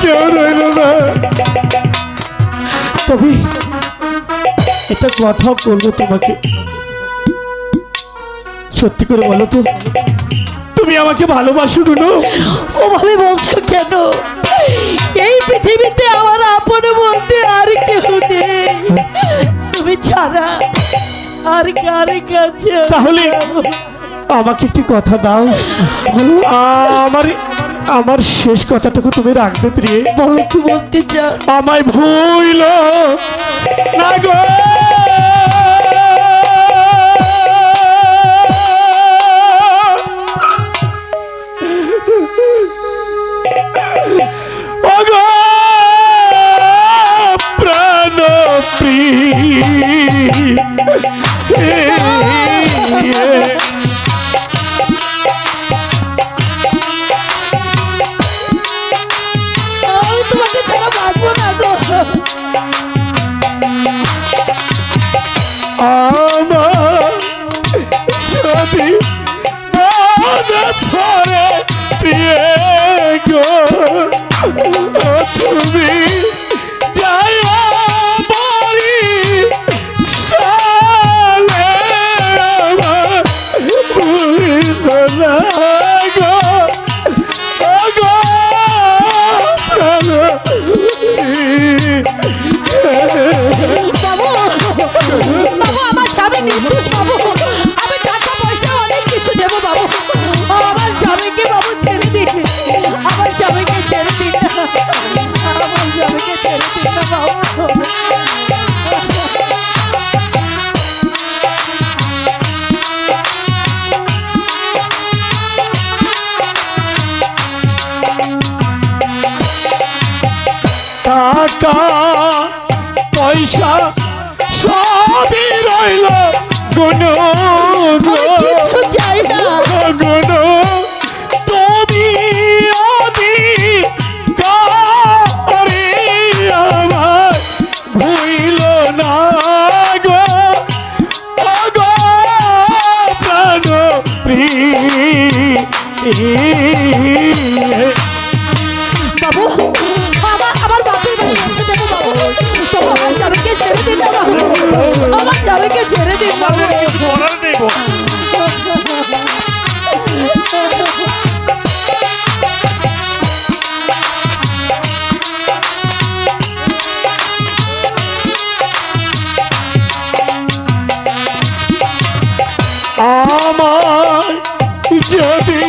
কেউ না। তবে একটা কথা বলব তোমাকে। সত্যি করে বলো তো তুমি আমাকে ভালোবাসো গুনো ওভাবে বলছো কেন? এই পৃথিবীতে আমার আপন বলতে আর কেউ নেই। তুমি ছাড়া আর কার কাছে তাহলে আমাকে একটি কথা দাও। আমার আমার শেষ কথাটুকু তুমি রাখবে প্রিয়ে। বলো কি বলতে চাও আমায় ভুল না গো। ওগো প্রাণ প্রিয়। টাকা পয়সা সবই রইল গুণ কিচ্ছু চাই না। গুণ তুমি আমি কারি আমার ভুইল না গো। গো প্রাণ প্রিয়। আমার যদি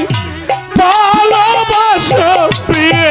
প্রিয়